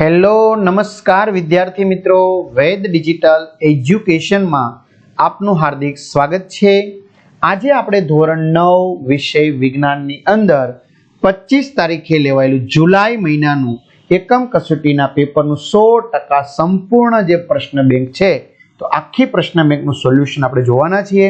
Hello, નમસ્કાર વિદ્યાર્થી મિત્રો. વેદ ડિજિટલ એજ્યુકેશનમાં આપનું હાર્દિક સ્વાગત છે. આજે આપણે ધોરણ નવ વિષય વિજ્ઞાનની અંદર પચીસ તારીખે લેવાયેલું જુલાઈ મહિનાનું એકમ કસોટીના પેપરનું સો ટકા સંપૂર્ણ જે પ્રશ્ન બેંક છે, તો આખી પ્રશ્ન બેંકનું સોલ્યુશન આપણે જોવાના છીએ.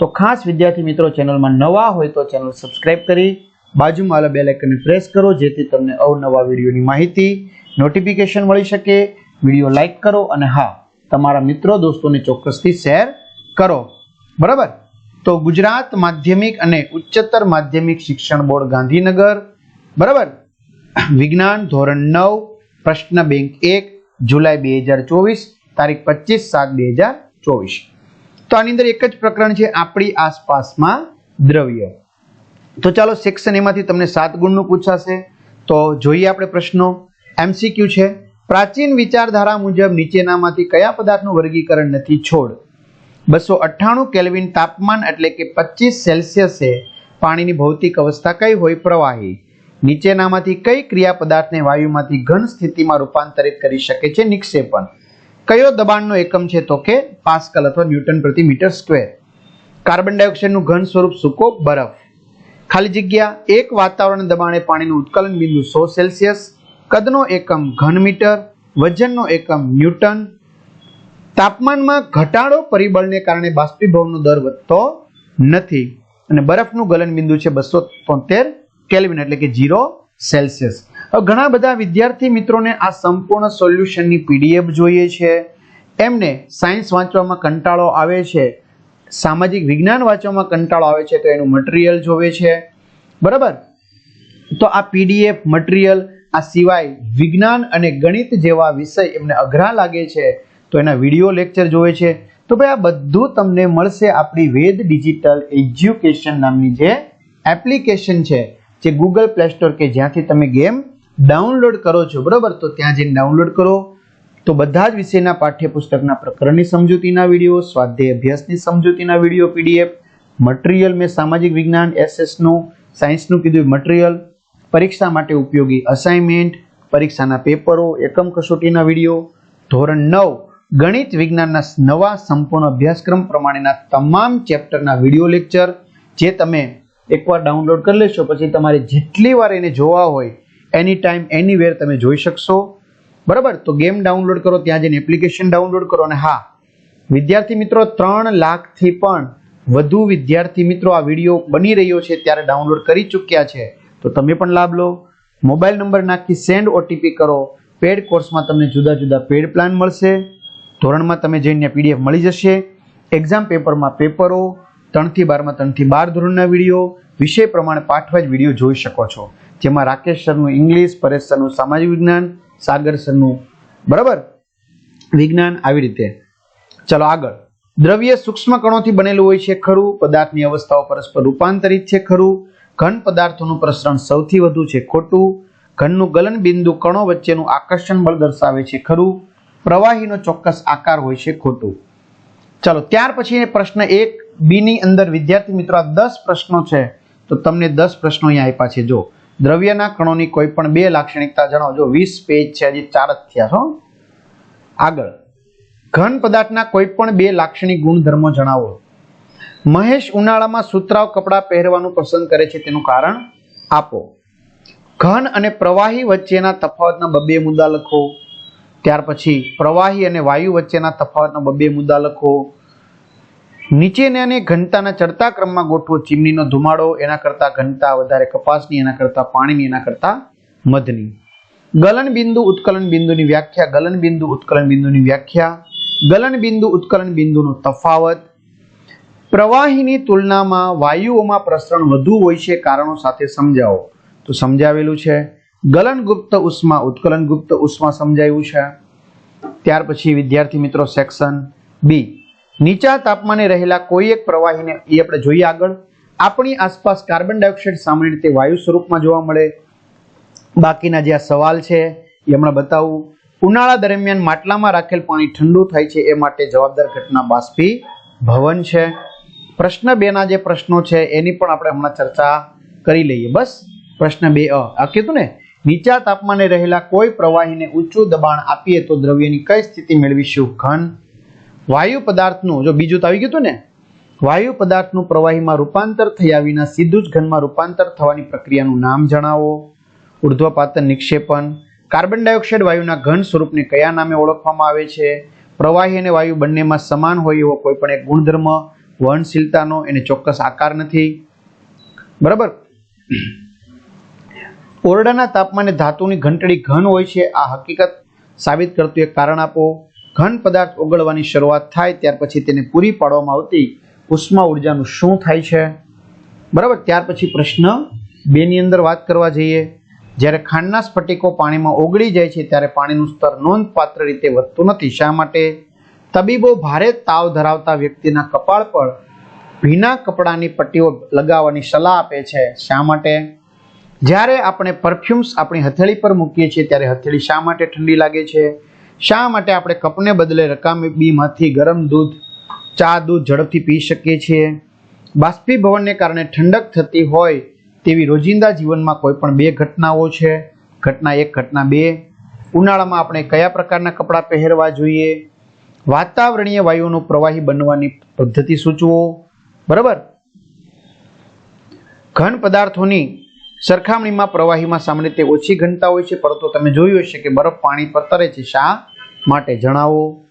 તો ખાસ વિદ્યાર્થી મિત્રો, ચેનલમાં નવા હોય તો ચેનલ સબસ્ક્રાઈબ કરી બાજુમાં આવેલા બેલ આઇકનને પ્રેસ કરો, જેથી તમને અવનવા વિડીયોની માહિતી નોટિફિકેશન મળી શકે. વીડિયો લાઈક કરો અને હા, તમારા મિત્રો, દોસ્તોને ચોક્કસથી શેર કરો. બરાબર? તો ગુજરાત માધ્યમિક અને ઉચ્ચતર માધ્યમિક શિક્ષણ બોર્ડ ગાંધીનગર. બરાબર? વિજ્ઞાન ધોરણ નવ, પ્રશ્ન બેંક એક, જુલાઈ બે હજાર ચોવીસ, તારીખ પચીસ સાત બે હજાર ચોવીસ. તો આની અંદર એક જ પ્રકરણ છે, આપણી આસપાસમાં દ્રવ્ય. તો ચાલો સેક્શન એમાંથી તમને સાત ગુણનું પૂછાશે. તો જોઈએ આપણે પ્રશ્નો. એમસીક્યુ છે. પ્રાચીન વિચારધારા મુજબ નીચેનામાંથી કયા પદાર્થનું વર્ગીકરણ નથી? છોડ. બસો અઠ્ઠાણું કેલ્વિન તાપમાન એટલે કે પચીસ સેલ્સિયસે પાણીની ભૌતિક અવસ્થા કઈ હોય? પ્રવાહી. નીચેનામાંથી કઈ ક્રિયા પદાર્થને વાયુમાંથી ઘન સ્થિતિમાં રૂપાંતરિત કરી શકે છે? નિક્ષેપણ. કયો દબાણનો એકમ છે? તો કે પાસ્કલ અથવા ન્યૂટન પ્રતિ મીટર સ્ક્વેર. કાર્બન ડાયોક્સાઇડનું ઘન સ્વરૂપ સૂકો બરફ. ખાલી જગ્યા એક વાતાવરણ દબાણે પાણીનું ઉત્કલન બિંદુ સો સેલ્સિયસ, કદનો એકમ ઘન મીટર, વજનનો એકમ ન્યૂટન. તાપમાનમાં ઘટાડો પરિબળને કારણે બાષ્પીભવનનો દર વધતો નથી. અને બરફનું ગલન બિંદુ છે બસો તોતેર કેલ્વિન, એટલે કે જીરો સેલ્સિયસ. ઘણા બધા વિદ્યાર્થી મિત્રોને આ સંપૂર્ણ સોલ્યુશનની પીડીએફ જોઈએ છે. એમને સાયન્સ વાંચવામાં કંટાળો આવે છે. સામાજિક વિજ્ઞાન વાંચવામાં કંટાળો આવે છે તો એનું મટીરિયલ જોવે છે. બરાબર? તો આ પીડીએફ મટીરિયલ આ સિવાય વિજ્ઞાન અને ગણિત જેવા વિષય એમને અઘરા લાગે છે તો એના વીડિયો લેક્ચર જોવે છે. તો ભાઈ આ બધું તમને મળશે આપણી વેદ ડિજિટલ એજ્યુકેશન નામની જે એપ્લિકેશન છે, જે ગૂગલ પ્લે સ્ટોર કે જ્યાંથી તમે ગેમ ડાઉનલોડ કરો છો. બરાબર? તો ત્યાં જઈને ડાઉનલોડ કરો. તો બધા જ વિષયના પાઠ્યપુસ્તકના પ્રકરણની સમજૂતીના વીડિયો, સ્વાધ્યાય અભ્યાસની સમજૂતીના વીડિયો, પીડીએફ, મટીરિયલ મેં સામાજિક વિજ્ઞાન, એસએસનું, સાયન્સનું કીધું મટીરિયલ, પરીક્ષા માટે ઉપયોગી અસાઇનમેન્ટ, પરીક્ષાના પેપરો, એકમ કસોટીના વીડિયો, ધોરણ નવ, ગણિત વિજ્ઞાનના નવા સંપૂર્ણ અભ્યાસક્રમ પ્રમાણેના તમામ ચેપ્ટરના વીડિયો લેક્ચર, જે તમે એકવાર ડાઉનલોડ કરી લેશો, પછી તમારે જેટલી વાર એને જોવા હોય, એની ટાઈમ, એની વેર તમે જોઈ શકશો. બરાબર? તો ગેમ ડાઉનલોડ કરો, ત્યાં જઈને એપ્લિકેશન ડાઉનલોડ કરો અને હા, વિદ્યાર્થી મિત્રો, ત્રણ લાખથી પણ વધુ વિદ્યાર્થી મિત્રો આ વીડિયો બની રહ્યો છે, ત્યારે ડાઉનલોડ કરી ચૂક્યા છે. તો તમે પણ લાભ લો. મોબાઈલ નંબર નાખી સેન્ડ ઓટીપી કરો. પેડ કોર્સમાં તમને જુદા જુદા પેડ પ્લાન મળશે. ધોરણમાં તમે જઈને પીડીએફ મળી જશે. એક્ઝામ પેપરમાં પેપરો, ત્રણથી બારમાં ત્રણથી બાર ધોરણના વીડિયો, વિષય પ્રમાણે પાઠવા જ વીડિયો જોઈ શકો છો. જેમાં રાકેશ સરનું ઇંગ્લિશ પરેશ સરનું સામાજિક વિજ્ઞાન સાગર સનું. બરાબર? વિજ્ઞાન આવી રીતે. ચલો આગળ. દ્રવ્ય સૂક્ષ્મ કણોથી બનેલું હોય છે ખરું, પદાર્થની અવસ્થાઓ પરસ્પર રૂપાંતરિત છે ખરું, ઘન પદાર્થોનું પ્રસરણ સૌથી વધુ છે ખોટું, ઘનનું ગલન બિંદુ કણો વચ્ચેનું આકર્ષણ બળ દર્શાવે છે ખરું, પ્રવાહીનો ચોક્કસ આકાર હોય છે ખોટું. ચાલો, ત્યાર પછી પ્રશ્ન એક બી ની અંદર વિદ્યાર્થી મિત્રો આ દસ પ્રશ્નો છે, તો તમને દસ પ્રશ્નો અહીંયા આપ્યા છે, જો. દ્રવ્યના કણોની કોઈ પણ બે લાક્ષણિકતા જણાવજો વીસ પેજ છે, હજી ચાર જ થયા છો આગળ. ઘન પદાર્થના કોઈ પણ બે લાક્ષણિક ગુણધર્મો જણાવો. મહેશ ઉનાળામાં સુતરાવ કપડાં પહેરવાનું પસંદ કરે છે, તેનું કારણ આપો. ઘન અને પ્રવાહી વચ્ચેના તફાવતના બબે મુદ્દા લખો. ત્યાર પછી પ્રવાહી અને વાયુ વચ્ચેના તફાવતના બબે મુદ્દા લખો. નીચેનાને ઘનતાના ચડતા ક્રમમાં ગોઠવો ચીમનીનો ધુમાડો, એના કરતા ઘનતા વધારે કપાસની, એના કરતા પાણીની, એના કરતા મધની. ગલન બિંદુ, ઉત્કલન બિંદુની વ્યાખ્યા, ગલન બિંદુ, ઉત્કલન બિંદુની વ્યાખ્યા. ગલન બિંદુ, ઉત્કલન બિંદુનો તફાવત. પ્રવાહીની તુલનામાં વાયુઓમાં પ્રસરણ વધુ હોય છે, કારણો સાથે સમજાવો. તો સમજાવેલું છે. ગલન ગુપ્ત ઉષ્મા, ઉત્કલન ગુપ્ત ઉષ્મા સમજાયું છે. ત્યાર પછી વિદ્યાર્થી મિત્રો, સેક્શન બી. નીચા તાપમાને રહેલા કોઈ એક પ્રવાહીને એ આપણે જોઈએ આગળ. આપણી આસપાસ કાર્બન ડાયોક્સાઇડ સામાન્ય રીતે વાયુ સ્વરૂપમાં જોવા મળે. બાકીના જે આ સવાલ છે, એ હમણાં બતાવું. ઉનાળા દરમિયાન માટલામાં રાખેલ પાણી ઠંડુ થાય છે, એ માટે જવાબદાર ઘટના બાષ્પી ભવન છે. પ્રશ્ન બે ના જે પ્રશ્નો છે, એની પણ આપણે હમણાં ચર્ચા કરી લઈએ. બસ, પ્રશ્ન બે અ. આ કીધું ને, નીચા તાપમાને રહેલા કોઈ પ્રવાહીને ઊંચું દબાણ આપીએ તો દ્રવ્યની કઈ સ્થિતિ મેળવીશું? ઘન વાયુ પદાર્થનું, જો બીજું તો આવી ગયું હતું ને, વાયુ પદાર્થનું પ્રવાહીમાં રૂપાંતર થયા વિના સીધું જ ઘનમાં રૂપાંતર થવાની પ્રક્રિયાનું નામ જણાવો. ઉર્ધ્વપાતન નિક્ષેપણ, કાર્બન ડાયોક્સાઇડ વાયુના ઘન સ્વરૂપને કયા નામે ઓળખવામાં આવે છે? પ્રવાહી અને વાયુ બંનેમાં સમાન હોય એવો કોઈ પણ એક ગુણધર્મ, વહનશીલતાનો એને ચોક્કસ આકાર નથી. બરાબર? ઓરડાના તાપમાને ધાતુની ઘંટડી ઘન હોય છે, આ હકીકત સાબિત કરતું એક કારણ આપો. ઘન પદાર્થ ઓગળવાની શરૂઆત થાય ત્યાર પછી તેને પૂરી પાડવામાં આવતી ઉષ્મા ઉર્જાનું શું થાય છે? બરાબર, ત્યાર પછી પ્રશ્ન બેની અંદર વાત કરવા જઈએ. જ્યારે ખાંડના સ્ફટિકો પાણીમાં ઓગળી જાય છે ત્યારે પાણીનું સ્તર નોંધપાત્ર રીતે વધતું નથી. શા માટે? તબીબો ભારે તાવ ધરાવતા વ્યક્તિના કપાળ પર ભીના કપડાની પટ્ટીઓ લગાવવાની સલાહ આપે છે. શા માટે? જ્યારે આપણે પરફ્યુમ્સ આપણી હથેળી પર મૂકીએ છીએ ત્યારે હથેળી શા માટે ઠંડી લાગે છે? શા માટે આપણે કપને બદલે રકામી બીમાંથી ગરમ દૂધ, ચા દૂધ ઝડપથી પી શકીએ છીએ? બાષ્પીભવનને કારણે ઠંડક થતી હોય તેવી રોજિંદા જીવનમાં કોઈ પણ બે ઘટનાઓ છે? ઘટના એક, ઘટના બે. ઉનાળામાં આપણે કયા પ્રકારના કપડાં પહેરવા જોઈએ? વાતાવરણીય વાયુઓનું પ્રવાહી બનવાની પદ્ધતિ સૂચવો. બરાબર? ઘન પદાર્થોની સરખામણીમાં પ્રવાહીમાં સામાન્ય રીતે ઓછી ઘનતા હોય છે, પરંતુ તમે જોયું હશે કે બરફ પાણી પર તરે છે. શા? માટે જણાવો.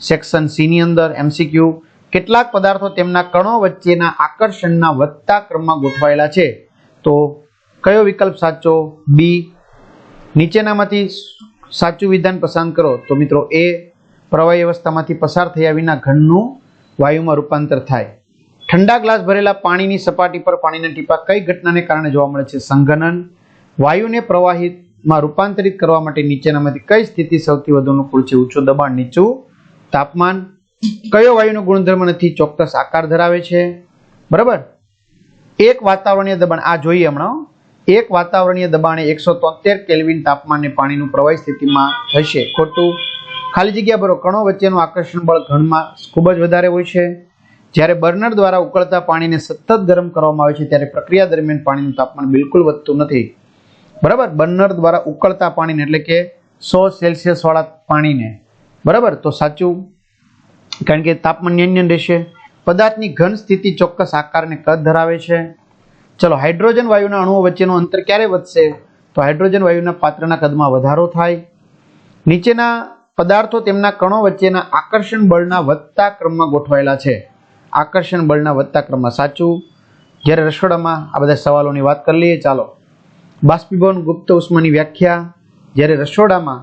સેક્શન સીની અંદર એમસીક્યુ કેટલાક પદાર્થો તેમના કણો વચ્ચેના આકર્ષણના વધતા ક્રમમાં ગોઠવાયેલા છે. તો કયો વિકલ્પ સાચો? બી નીચેનામાંથી સાચું વિધાન પસંદ કરો. તો મિત્રો એ પ્રવાહી અવસ્થામાંથી પસાર થયા વિના ઘનનું વાયુમાં રૂપાંતર થાય. ઠંડા ગ્લાસ ભરેલા પાણીની સપાટી પર પાણીના ટીપા કઈ ઘટનાને કારણે જોવા મળે છે? સંઘનન. વાયુને પ્રવાહીમાં રૂપાંતરિત કરવા માટે નીચેનામાંથી કઈ સ્થિતિ સૌથી વધુ અનુકૂળ છે? ઊંચું, દબાણ, નીચું? તાપમાન? કયો વાયુનો ગુણધર્મ નથી? ચોક્કસ આકાર ધરાવે છે. બરાબર? એક વાતાવરણીય દબાણ, આ જોઈએ હમણાં એક વાતાવરણીય દબાણે એકસો તોતેર કેલ્વિન તાપમાને પાણીનું પ્રવાહી સ્થિતિમાં થશે. ખોટું? ખાલી જગ્યા ભરો. કણો વચ્ચેનું આકર્ષણ બળ ઘણમાં ખૂબ જ વધારે હોય છે. જ્યારે બર્નર દ્વારા ઉકળતા પાણીને સતત ગરમ કરવામાં આવે છે, ત્યારે પ્રક્રિયા દરમિયાન પાણીનું તાપમાન બિલકુલ વધતું નથી. બરાબર? બર્નર દ્વારા ઉકળતા પાણીને, એટલે કે સો સેલ્સિયસવાળા પાણીને. બરાબર? તો સાચું? કારણ કે તાપમાન નિયંત્રણ રહેશે. પદાર્થની ઘન સ્થિતિ ચોક્કસ આકારને કદ ધરાવે છે. ચલો, હાઇડ્રોજન વાયુના અણુઓ વચ્ચેનું અંતર ક્યારે વધશે? તો હાઇડ્રોજન વાયુના પાત્રના કદમાં વધારો થાય. નીચેના પદાર્થો તેમના કણો વચ્ચેના આકર્ષણ બળના વધતા ક્રમમાં ગોઠવાયેલા છે. આકર્ષણ બળના વધતા ક્રમમાં સાચું? જ્યારે રસોડામાં આ બધા સવાલોની વાત કરી લઈએ, ચાલો. બાષ્પીભવન ગુપ્ત ઉષ્માની વ્યાખ્યા જ્યારે રસોડામાં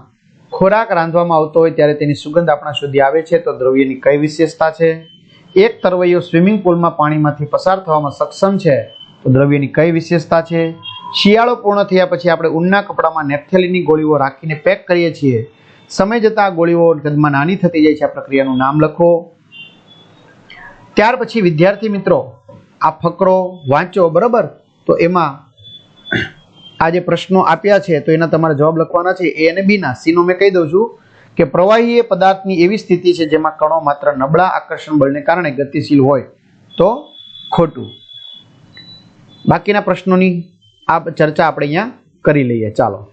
ખોરાક રાંધવામાં આવતો હોય ત્યારે તેની સુગંધ આપણા સુધી આવે છે, તો દ્રવ્યની કઈ વિશેષતા છે? એક તરવૈયો સ્વિમિંગ પુલમાં પાણીમાંથી પસાર થવામાં સક્ષમ છે, તો દ્રવ્યની કઈ વિશેષતા છે? શિયાળો પૂર્ણ થયા પછી આપણે ઊનના કપડામાં નેપથેલીની ગોળીઓ રાખીને પેક કરીએ છીએ. સમય જતાં આ ગોળીઓ કદમાં નાની થતી જાય છે, આ પ્રક્રિયાનું નામ લખો. ત્યાર પછી વિદ્યાર્થી મિત્રો, આ ફકરો વાંચો, બરાબર? તો એમાં આ જે પ્રશ્નો આપ્યા છે, તો એના તમારે જવાબ લખવાના છે, એ અને બીના. સીનો મેં કહી દઉં છું કે પ્રવાહી એ પદાર્થની એવી સ્થિતિ છે જેમાં કણો માત્ર નબળા આકર્ષણ બળને કારણે ગતિશીલ હોય તો ખોટું. બાકીના પ્રશ્નોની આ ચર્ચા આપણે અહીંયા કરી લઈએ. ચાલો.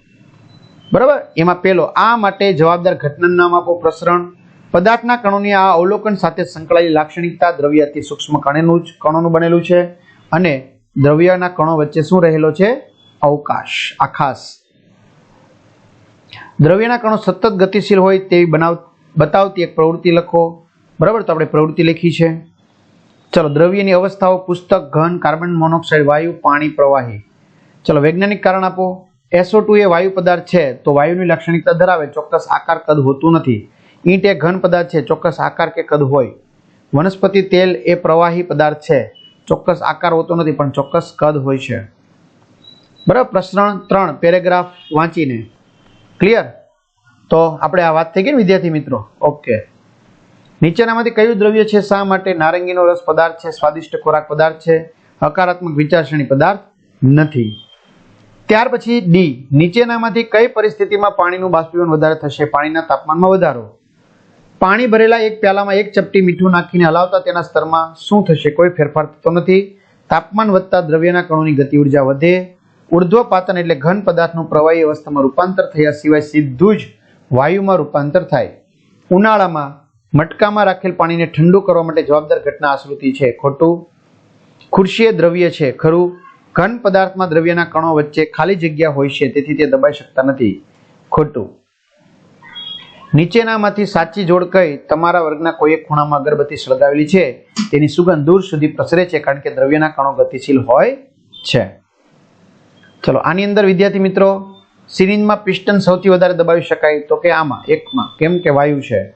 બરાબર? એમાં પેલો, આ માટે જવાબદાર ઘટનાનું નામ આપો, પ્રસરણ. પદાર્થના કણોની આ અવલોકન સાથે સંકળાયેલી લાક્ષણિકતા, દ્રવ્ય અતિ સૂક્ષ્મ કણેનું જ, કણોનું બનેલું છે. અને દ્રવ્યના કણો વચ્ચે શું રહેલો છે? અવકાશ, આકાશ. દ્રવ્યના કણો સતત ગતિશીલ હોય તેવી બનાવ, બતાવતી એક પ્રવૃત્તિ લખો. બરાબર? તો આપણે પ્રવૃત્તિ લખી છે. ચલો, દ્રવ્યની અવસ્થાઓ, પુસ્તક, ઘન, કાર્બન મોનોક્સાઇડ, વાયુ, પાણી, પ્રવાહી. ચલો, વૈજ્ઞાનિક કારણ આપો. એસો ટુ એ વાયુ પદાર્થ છે, તો વાયુની લાક્ષણિકતા ધરાવે. ચોક્કસ આકાર કદ હોતું નથી. ઈંટ એ ઘન પદાર્થ છે, ચોક્કસ આકાર કે કદ હોય. વનસ્પતિ તેલ એ પ્રવાહી પદાર્થ છે, ચોક્કસ આકાર હોતો નથી, પણ ચોક્કસ કદ હોય છે. બરાબર? પ્રશ્ન ત્રણ, પેરેગ્રાફ વાંચીને. ક્લિયર તો આપણે આ વાત થઈ ગઈ વિદ્યાર્થી મિત્રો? ઓકે નીચેનામાંથી કયું દ્રવ્ય છે? શા માટે નારંગીનો રસ પદાર્થ છે? સ્વાદિષ્ટ ખોરાક પદાર્થ છે? હકારાત્મક વિચારસરણી પદાર્થ નથી. ત્યાર પછી ડી નીચેનામાંથી કઈ પરિસ્થિતિમાં પાણીનું બાષ્પીભવન વધારે થશે? પાણીના તાપમાનમાં વધારો. પાણી ભરેલા એક પ્યાલામાં એક ચપટી મીઠું નાખીને હલાવતા તેના સ્તરમાં શું થશે? કોઈ ફેરફાર થતો નથી. તાપમાન વધતા દ્રવ્યના કણોની ગતિ ઊર્જા વધે. ઉર્ધ્વપાતન એટલે ઘન પદાર્થનું પ્રવાહી અવસ્થામાં રૂપાંતર થયા સિવાય સીધું જ વાયુમાં રૂપાંતર થાય. ઉનાળામાં મટકામાં રાખેલ પાણીને ઠંડુ કરવા માટે જવાબદાર ઘટના આશ્રુતિ છે. ખોટું? ખુરશી દ્રવ્ય છે. ખરું? ઘન પદાર્થમાં દ્રવ્યના કણો વચ્ચે ખાલી જગ્યા હોય છે, તેથી તે દબાઈ શકતા નથી. ખોટું. નીચેનામાંથી સાચી જોડ કઈ તમારા વર્ગના કોઈ એક ખૂણામાં અગરબત્તી સળગાવેલી છે, તેની સુગંધ દૂર સુધી પ્રસરે છે, કારણ કે દ્રવ્યના કણો ગતિશીલ હોય છે. ચલો, આની અંદર વિદ્યાર્થી મિત્રો સિરિંજમાં પિસ્ટન સૌથી વધારે દબાવી શકાય તો કે આમાં, એકમાં. કેમ કે વાયુ છે.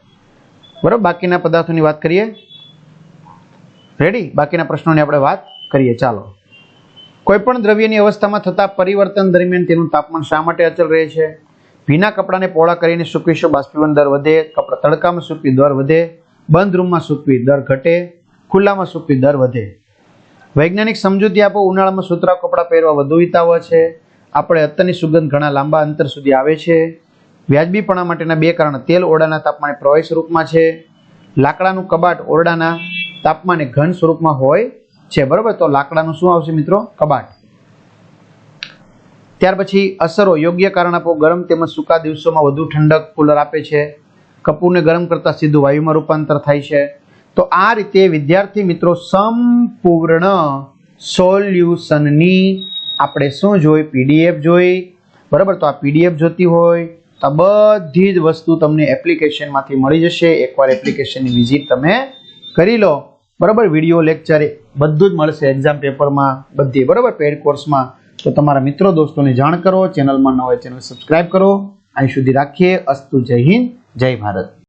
બરાબર? બાકીના પદાર્થોની વાત કરીએ. રેડી બાકીના પ્રશ્નોની આપણે વાત કરીએ. ચાલો. કોઈપણ દ્રવ્યની અવસ્થામાં થતા પરિવર્તન દરમિયાન તેનું તાપમાન શા માટે અચલ રહે છે? ભીના કપડાને પોળા કરીને સૂકવીશું, બાષ્પીભવન દર વધે, કપડા તડકામાં સૂકવી દર વધે, બંધ રૂમમાં સૂકવી દર ઘટે, ખુલ્લામાં સૂકવી દર વધે. વૈજ્ઞાનિક સમજૂતી આપો, ઉનાળામાં સુતરા કપડાં પહેરવા વધુ હિતાવહ છે. આપણે અત્તરની સુગંધ ઘણા લાંબા અંતર સુધી આવે છે. વ્યાજબીપણા માટેના બે કારણ, તેલ ઓરડાના તાપમાને પ્રવાહી સ્વરૂપમાં છે. લાકડાનું કબાટ ઓરડાના તાપમાને ઘન સ્વરૂપમાં હોય છે. બરાબર? તો લાકડાનું શું આવશે મિત્રો? કબાટ. ત્યાર પછી અસરો, યોગ્ય કારણ આપો. ગરમ તેમજ સૂકા દિવસોમાં વધુ ઠંડક, કુલર આપે છે. કપૂરને ગરમ કરતાં સીધું વાયુમાં રૂપાંતર થાય છે. તો આ રીતે વિદ્યાર્થી મિત્રો સંપૂર્ણ સોલ્યુશનની આપણે શું જોઈ? પીડીએફ જોઈ. બરાબર? તો આ પીડીએફ જોતી હોય તો આ બધી જ વસ્તુ તમને એપ્લિકેશનમાંથી મળી જશે. એકવાર એપ્લિકેશનની વિઝિટ તમે કરી લો. બરાબર? વીડિયો, લેક્ચર બધું જ મળશે એક્ઝામ પેપરમાં, બધી. બરાબર? પેડ કોર્સમાં. તો તમારા મિત્રો દોસ્તોને જાણ કરો. ચેનલમાં ન હોય ચેનલ સબસ્ક્રાઈબ કરો. અહીં સુધી રાખીએ. અસ્તુ જય હિન્દ. જય ભારત.